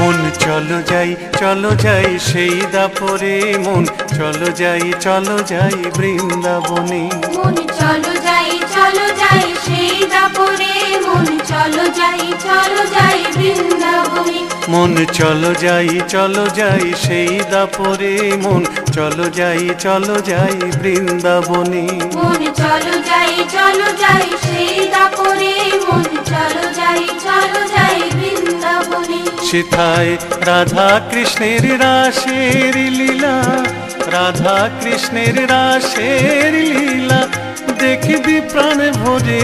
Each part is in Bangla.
মন চলো যাই চলো যাই সেই দাপরে মন। চলো যাই চলো যাই বৃন্দাবনে। মন চলো যাই চলো যাই সেই দাপরে মন। চলো যাই চলো যাই বৃন্দাবনে। মন চলো যাই চলো যাই সেই দাপরে মন। চলো যাই চলো যাই বৃন্দাবনে। মন চলো যাই চলো যাই সেই সেথায় রাধা কৃষ্ণের রাসের লীলা, রাধা কৃষ্ণের রাসের লীলা, দেখবি প্রাণ ভরে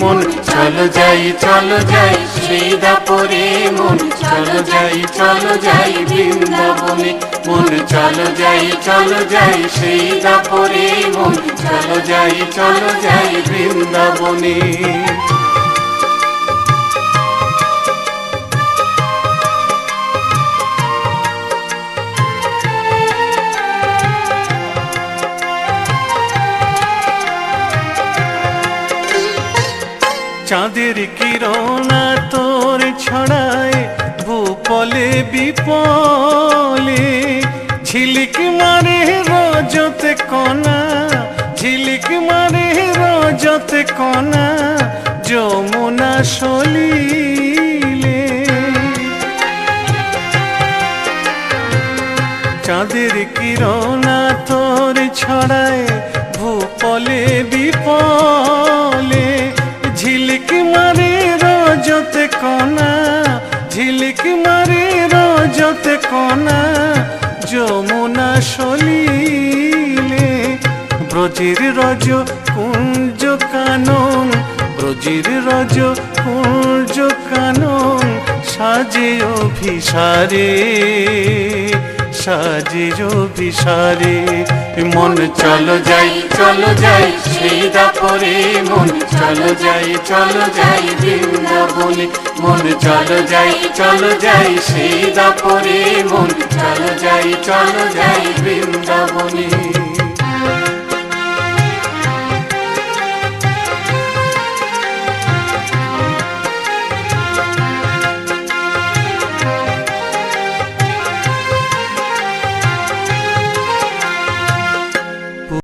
মন চলো যাই চলো যাই সেই দাপরে মন চলো যাই চলো যাই বৃন্দাবনে, মন চলো যাই চলো যাই সেই দাপরে মন চলো যাই চলো যাই বৃন্দাবনে। চাঁদের কিরণা তোর ছড়ায় ভূপলে বিপলে। ঝিলিক মারে রজতে কণা, ঝিলিক মারে রজতে কণা, যমুনা সলিলে। চাঁদের কিরণা তোর ছড়ায় ভূপলে বিপলে। কণা, ঝিলিক মারে রজতে কণা, যমুনা সলিলে, ব্রজের রজ কুঞ্জ কানন, ব্রজের রজ কুঞ্জ কানন, সাজে অভিসারে। সাজে অভিসারে মন চলো যাই চলো যাই সেই দাপরে মন চলো যাই চলো যাই বৃন্দাবনে। মন চলো যাই চলো যাই সেই দাপরে মন চলো যাই চলো যাই বৃন্দাবনে।